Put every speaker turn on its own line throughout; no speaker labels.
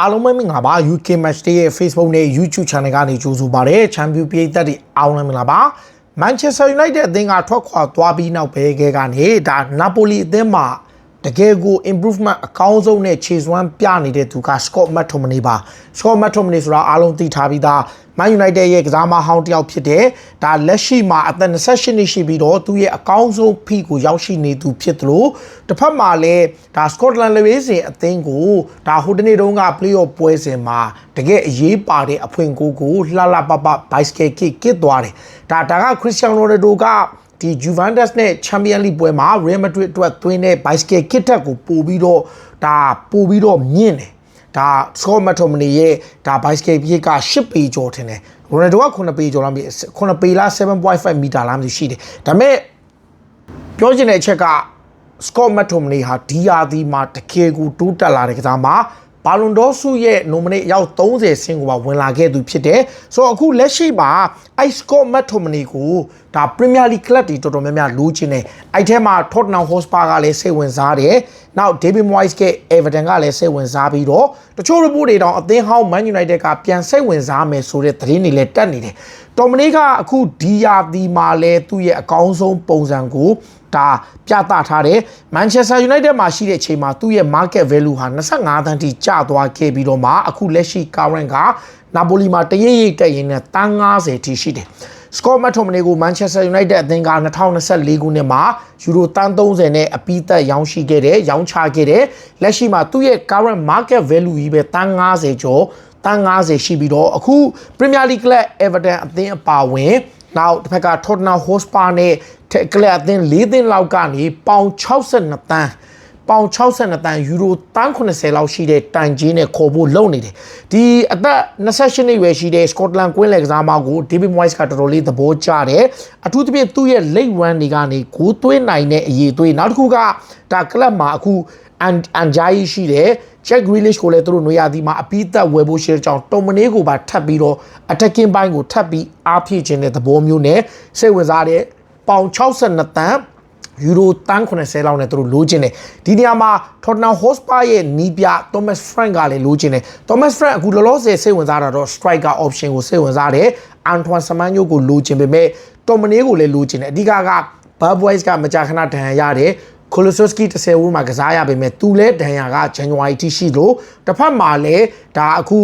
အားလုံးပဲမင်္ဂလာပါ UK Match Day ရဲ့ Facebook နဲ့ YouTube Channel ကနေကြိုဆိုပါရစေ။ Champion ပြည်သက်တွေအားလုံးမင်္ဂလာပါ။ Manchester United အသင်းကထွက်ခွာသွားပြီးနောက်ပဲခဲကနေဒါ Napoli အသင်းမှာ တကယ်ကို improvement အကောင်းဆုံးနဲ့ခြေစွမ်းပြနေတဲ့သူက Scott McTominay ပါ Scott McTominay ဆိုတာအားလုံးသိထားပြီးသား Man United ရဲ့ကစားမဟောင်းတစ်ယောက်ဖြစ်တဲ့ဒါလက်ရှိမှာအသက်28နှစ်ရှိပြီးတော့သူ့ရဲ့အကောင်းဆုံးဖိကိုရောက်ရှိနေသူဖြစ်သလိုတစ်ဖက်မှာလည်းဒါ Scotland လေစင်အသင်းကိုဒါဟိုတနေ့တုန်းက playoff ပွဲစဉ်မှာတကယ်အရေးပါတဲ့အဖွင့်ကိုကိုလှလှပပ bicycle kick ကစ်သွားတယ်ဒါဒါက Cristiano Ronaldo က ဒီ Juventus နဲ့ Champions League ပွဲမှာ Real Madrid အတွက်သွင်းတဲ့ bicycle kick တက်ကိုပို့ပြီးတော့ဒါပို့ပြီးတော့မြင့်တယ်ဒါ Scott McTominay ရဲ့ဒါ bicycle kick က10ပေကျော်ထင်တယ် Ronaldo က9ပေကျော်လားမသိ9ပေလား7.5မီတာလားမသိရှိတယ်ဒါပေမဲ့ပြောချင်တဲ့အချက်က Scott McTominay ဟာဒီယာဒီမှာတကယ်ကိုတိုးတက်လာတဲ့ကစားမှာ ဘာလွန်ဒေါဆုရဲ့ nominate ရောက်30ဆင်းကိုပါဝင်လာခဲ့သူဖြစ်တယ်ဆိုတော့အခုလက်ရှိမှာ i Scott McTominay ကိုဒါ Premier League club တွေတော်တော်များများလိုချင်တယ်အဲ့ထဲမှာ Tottenham Hotspur ကလည်းစိတ်ဝင်စားတယ်နောက် David Moyes က Everton ကလည်းစိတ်ဝင်စားပြီးတော့တချို့ report တွေတောင်အသင်းဟောင်း Man United ကပြန်စိတ်ဝင်စားမယ်ဆိုတဲ့သတင်းတွေလည်းတက်နေတယ်တော်မနီကအခုဒီယာဒီမှာလဲသူ့ရဲ့အကောင်းဆုံးပုံစံကို ဒါပြသထားတယ်။ Manchester United မှာရှိတဲ့အချိန်မှာသူ့ရဲ့ market value ဟာ25သန်းထိကျသွားခဲ့ပြီးတော့မှအခုလက်ရှိ current က Napoli မှာတရိပ်ရိပ်တက်ရင်းနဲ့တန်း90ထိရှိတယ်။ Scott McTominay ကို Manchester United အသင်းက2024ခုနှစ်မှာယူရိုတန်း30နဲ့အပိသက်ရောင်းရှိခဲ့တယ်ရောင်းချခဲ့တယ်လက်ရှိမှာသူ့ရဲ့ current market value ကြီးပဲတန်း90ကျော်တန်း90ရှိပြီးတော့အခု Premier League Club Everton အသင်းအပါဝင် နောက်တစ်ဖက်က Tottenham Hotspur နဲ့ကလပ်အသင်း၄သင်းလောက်ကနေပေါင်62တန်းပေါင်62တန်းယူရိုတန်း80လောက်ရှိတဲ့တိုင်ကြီးနဲ့ခေါ်ဖို့လုပ်နေတယ်ဒီအသက်28နှစ်ရွယ်ရှိတဲ့ Scotland ကွင်းလယ်ကစားမကို David Moyes ကတော်တော်လေးသဘောကျတယ်အထူးသဖြင့်သူ့ရဲ့ late run တွေကနေဂိုးသွင်းနိုင်တဲ့အရေးသွေးနောက်တစ်ခုကဒါကလပ်မှာအခုအ န်အန်ဂျာယီရှိတယ် Jack Grealish ကိုလည်းသူတို့နွေရာသီမှာအပိသက်ဝယ်ဖို့ရှိတဲ့ကြောင့်တုံမနေကိုပါထပ်ပြီးတော့ attacking ဘိုင်းကိုထပ်ပြီးအားဖြည့်ခြင်းတဲ့သဘောမျိုးနဲ့စိတ်ဝင်စားတဲ့ပေါင်62တန်းယူရိုတန်း80လောက်နဲ့သူတို့လိုချင်တယ်ဒီနေရာမှာ Tottenham Hotspur ရဲ့နီးပြ Thomas Frank ကလည်းလိုချင်တယ် Thomas Frank အခုလောလောဆယ်စိတ်ဝင်စားတာတော့ striker option ကိုစိတ်ဝင်စားတယ် Antoine Semenyo ကိုလိုချင်ပေမဲ့ Tomine ကိုလည်းလိုချင်တယ်အဓိကက Bad Boys ကမကြာခဏဒဏ်ရာရတယ် ကိုလိုဆိုစကီ10ဝန်းမှာကစားရပေမဲ့သူလဲဒဏ်ရာကဇန်နဝါရီထိရှိလို့တစ်ဖက်မှာလည်းဒါအခု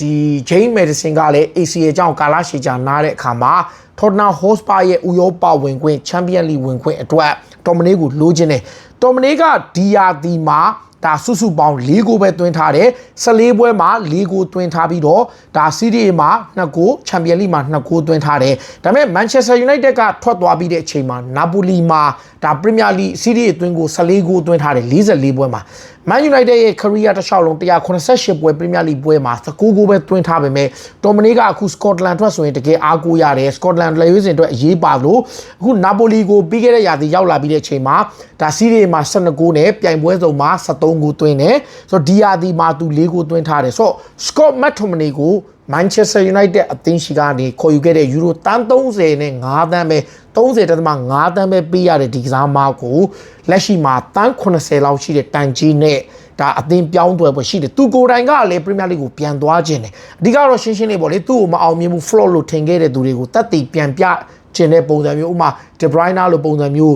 ဒီ Jane Medicine ကလည်း ACA အကြောင်းကာလရှည်ကြာနားတဲ့အခါမှာ Tottenham Hotspur ရဲ့ဥရောပဝင်ခွင့် Champions League ဝင်ခွင့်အတွက်တော်မနေကိုလိုချင်တယ်တော်မနေကဒီယာဒီမှာ ဒါစုစုပေါင်း၄ဂိုးပဲသွင်းထားတယ်14ပွဲမှာ၄ဂိုးသွင်းထားပြီးတော့ဒါစီးရီးမှာ2ဂိုးချန်ပီယံလိမှာ2ဂိုးသွင်းထားတယ်ဒါပေမဲ့ Manchester United ကထွက်သွားပြီးတဲ့အချိန်မှာနာပိုလီမှာဒါပရီးမီယာလိစီးရီးအတွင်းကို14ဂိုးသွင်းထားတယ်44ပွဲမှာ Man United ရဲ့ career တစ်လျှောက်လုံး188ပွဲပရီးမီယာလိပွဲမှာ19ဂိုးပဲသွင်းထားပေမဲ့တော်မနီကအခု Scotland ထွက်ဆိုရင်တကယ်အားကိုးရတယ် Scotland လက်ရွေးစင်အတွက်အရေးပါလို့အခုနာပိုလီကိုပြီးခဲ့တဲ့ရာသီရောက်လာပြီးတဲ့အချိန်မှာဒါစီးရီးမှာ12ဂိုးနဲ့ပြိုင်ပွဲစုံမှာ73ဂိုးသွင်းတယ်ဆိုတော့ဒီယာဒီမှာသူ4ဂိုးသွင်းထားတယ်ဆိုတော့ Scott McTominay ကို Manchester United အသင်းရှိကနေခေါ်ယူခဲ့တဲ့ယူရိုတန်း30နဲ့5တန်းပဲ30.5တန်းပဲပေးရတဲ့ဒီကစားမကိုလက်ရှိမှာတန်း80လောက်ရှိတဲ့တန်ကြီးနဲ့ဒါအသင်းပြောင်းသွယ်ပွဲရှိတယ်သူကိုယ်တိုင်ကလည်း Premier League ကိုပြန်သွားခြင်းတယ်အဓိကတော့ရှင်းရှင်းလေးပေါ့လေသူ့ကိုမအောင်မြင်ဘူး flop လို့ထင်ခဲ့တဲ့သူတွေကိုတက်တည်ပြန်ပြခြင်းတဲ့ပုံစံမျိုးဥမာ De Bruyne လို့ပုံစံမျိုး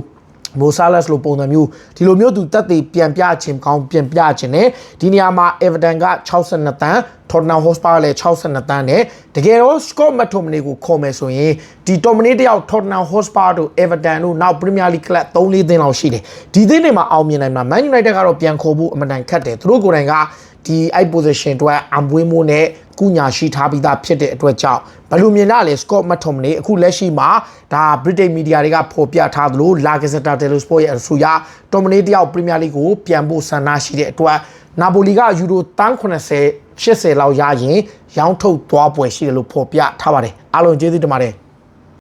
မိုဆာလက်စ်လိုပုံစံမျိုးဒီလိုမျိုးသူတက်သေးပြန်ပြခြင်းကောင်းပြန်ပြခြင်းနဲ့ဒီနေရာမှာ Everton က62တန်း Tottenham Hotspur လည်း62တန်းနဲ့တကယ်တော့ Scott McTominay ကိုခေါ်မယ်ဆိုရင်ဒီ Tomine တယောက် Tottenham Hotspur တို့ Everton တို့နောက် Premier League Club 3-4သင်းလောက်ရှိတယ်ဒီသင်းတွေမှာအောင်မြင်နိုင်မှာ Man United ကတော့ပြန်ခေါ်ဖို့အမှန်တန်ခက်တယ်သူတို့ကိုယ်တိုင်ကဒီအဲ့ position အတွက်အံပွေးမိုးနဲ့ ကုညာရှိထားပြီးသားဖြစ်တဲ့အတွက်ကြောင့်ဘလူမြင်ရလဲ Scott McTominay အခုလက်ရှိမှာဒါ British media တွေကဖော်ပြထားသလို La Gazzetta dello Sport ရဲ့အဆိုအရ Tomine တယောက် Premier League ကိုပြန်ဖို့ဆန္ဒရှိတဲ့အတွက်နာပိုလီကယူရိုတန်း80 80လောက်ရရင် ရောင်းထုတ်သွားပွဲရှိတယ်လို့ဖော်ပြထားပါတယ်အားလုံးကျေးဇူးတင်ပါတယ်